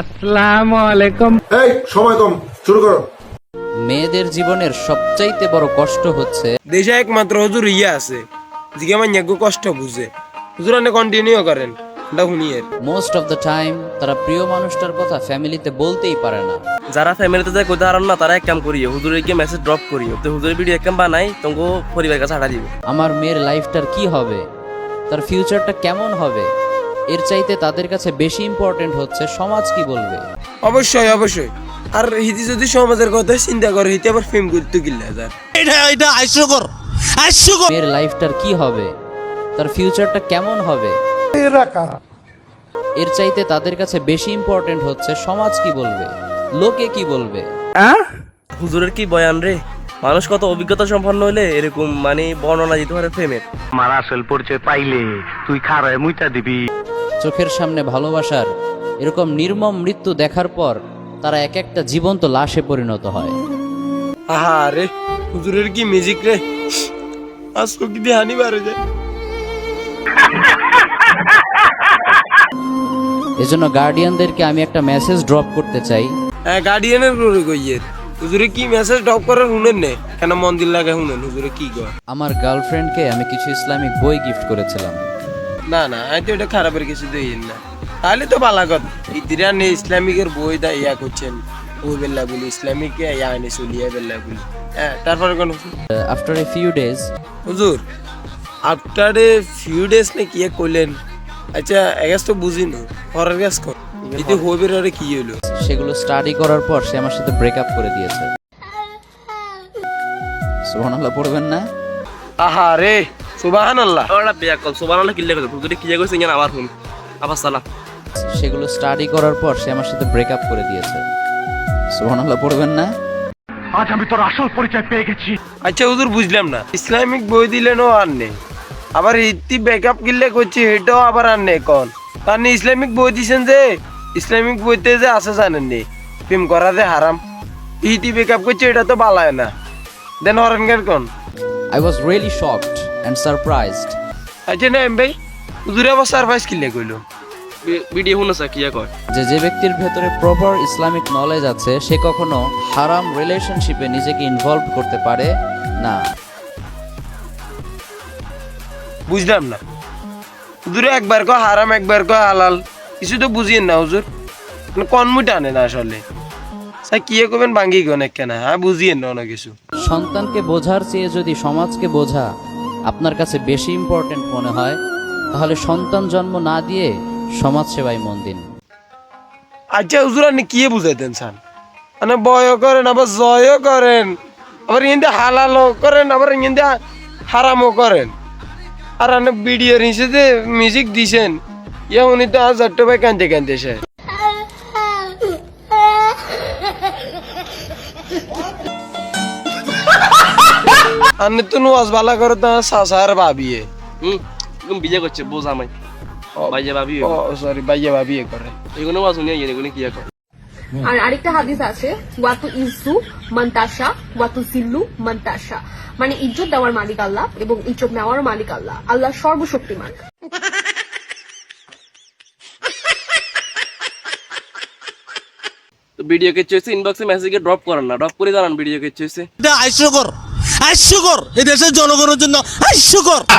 আসসালামু আলাইকুম। এই সময় কম শুরু করো। মেয়েদের জীবনের সবচাইতে বড় কষ্ট হচ্ছে দেশে একমাত্র হুজুর ইয়া আছে জিগে আমার নেগো কষ্ট বুঝে। হুজুর অনেক কন্টিনিউ করেন মোস্ট অফ দ্য টাইম তারা প্রিয় মানুষটার কথা ফ্যামিলিতে বলতেই পারে না। যারা ফ্যামিলিতে যায় কোথাও হারান না তারা এক কাম করিও হুজুরের গিয়ে মেসেজ ড্রপ করিও। তো হুজুরের ভিডিও এক কাম বানাই তোমাকে পরিবার কাছে হাঁটা দিবে। আমার মেয়ের লাইফটার কি হবে? তার ফিউচারটা কেমন হবে? এর চাইতে তাদের কাছে বেশি ইম্পর্টেন্ট হচ্ছে সমাজ কি বলবে? অবশ্যই অবশ্যই। আর হিতি যদি সমাজের কথা চিন্তা করে হিতে আবার ফেম করতে গিল্লা যার মেয়ের লাইফটার কি হবে? তার ফিউচারটা কেমন হবে? এর চাইতে তাদের কাছে বেশি ইম্পর্টেন্ট হচ্ছে সমাজ কি বলবে? লোকে কি বলবে? হুজুরের কি বয়ান রে? মানুষ কত অভিজ্ঞতা সম্পন্ন হইলে এরকম মানে বর্ণনা দিতে পারে প্রেমের আমার আসল পরিচয় পাইলে তুই খারায় মুইটা দিবি। চোখের সামনে ভালোবাসার এরকম নির্মম মৃত্যু দেখার পর তারা এক একটা জীবন্ত লাশে পরিণত হয়। হুজুরের কি মিউজিক রে? আজকে কি হানি বারে যায় এজন্য গার্ডিয়ানদেরকে আমি একটা মেসেজ ড্রপ করতে চাই। হ্যাঁ গার্ডিয়ানের করে কইয়ের হুজুরে কি মেসেজ ড্রপ করার শুনেন নে? কেন মন্দির লাগে শুনেন হুজুরে কি কয়? আমার গার্লফ্রেন্ডকে আমি কিছু ইসলামিক বই গিফট করেছিলাম। না না আমি তো এটা খারাপের কিছু দিই না। তাহলে তো ভালো কথা। ইতিরা ইসলামিকের বই দা ইয়া করছেন ও বেল্লা বলি ইসলামিক ইয়া চলিয়া বেল্লা বলি হ্যাঁ তারপরে কোন আফটার এ ফিউ ডেজ হুজুর আফটার এ ফিউ ডেজ নে কি কইলেন আচ্ছা এগাস তো বুঝি না হরার গাছ কর এতে হইবে রে কি হইল? সেগুলো স্টাডি করার পর সে আমার সাথে ব্রেকআপ করে দিয়েছে। সুবহানাল্লাহ পড়বেন না? আহা রে সুবহানাল্লাহ। ওরা বেয়া কল সোবান আল্লাহ কিল্লে কথা হুজুরে কি কইছে জান আবার শুন আবার সালাম সেগুলো স্টাডি করার পর সে আমার সাথে ব্রেকআপ করে দিয়েছে। সুবহানাল্লাহ পড়বেন না। আজ আমি তোর আসল পরিচয় পেয়ে গেছি। আচ্ছা হুজুর বুঝলাম না। ইসলামিক বই দিলেন ও আর নেই। আবার ইতি ব্যাকআপ কিনলে করছি এটাও আবার আর নেই কন। তার নি ইসলামিক বই দিছেন যে ইসলামিক বইতে যে আছে জানেন নি প্রেম করা যে হারাম। ইতি ব্যাকআপ করছে এটা তো বালায় না। দেন হরেনগার কোন। I was really shocked and surprised আচ্ছা না ভাই হুজুরে আবার সারপ্রাইজ কিনলে কইলো? ভিডিও শুনেছে কি কয়? যে যে ব্যক্তির ভেতরে প্রপার ইসলামিক নলেজ আছে সে কখনো হারাম রিলেশনশিপে নিজেকে ইনভলভ করতে পারে না। বুঝলাম না। হুজুরে একবার কয় হারাম একবার কয় হালাল কিছু তো বুঝিয়েন না হুজুর। মানে কনমুট আনে না আসলে? স্যার কি করবেন ভাঙ্গি গন কেনা? হ্যাঁ বুঝিয়েন না অনেক কিছু। সন্তানকে বোঝার চেয়ে যদি সমাজকে বোঝা আপনার কাছে বেশি ইম্পর্টেন্ট মনে হয়, তাহলে সন্তান জন্ম না দিয়ে সমাজ সেবায় মন দিন। আচ্ছা হুজুর কি বুঝাইতেন সান মানে বয় করেন, আবার জয়ও করেন, আবার ইন্দে হালালও করেন, আবার ইন্দে হারামও করেন। আর আপনি ভিডিওর হিসেবে মিউজিক দিছেন, ইয়া উনি তো আজ আটটা ভাই কানতে কানতে আপনি তো নোয়াজ বালা করে তো সাসার ভাবিয়ে হুম এরকম বিয়ে করছে বোঝা আমায় ও সরি ভাইয়া ভাবিয়ে করে। এগুলো ওয়াজ শুনিয়ে গিয়ে এগুলো কি কয় আর আরেকটা হাদিস আছে ওয়াতু মন্তাসা ওয়াতু মন্তাসা মানে ইজ্জত দেওয়ার মালিক আল্লাহ এবং ইজ্জত নেওয়ার মালিক আল্লাহ। আল্লাহ সর্বশক্তিমান। তো ভিডিও কে চেয়েছে ইনবক্সে মেসেজে ড্রপ করেন না। ড্রপ করে জানান ভিডিও কে চেয়েছে এটা হাস্যকর হাস্যকর। এদেশের জনগণের জন্য হাস্যকর।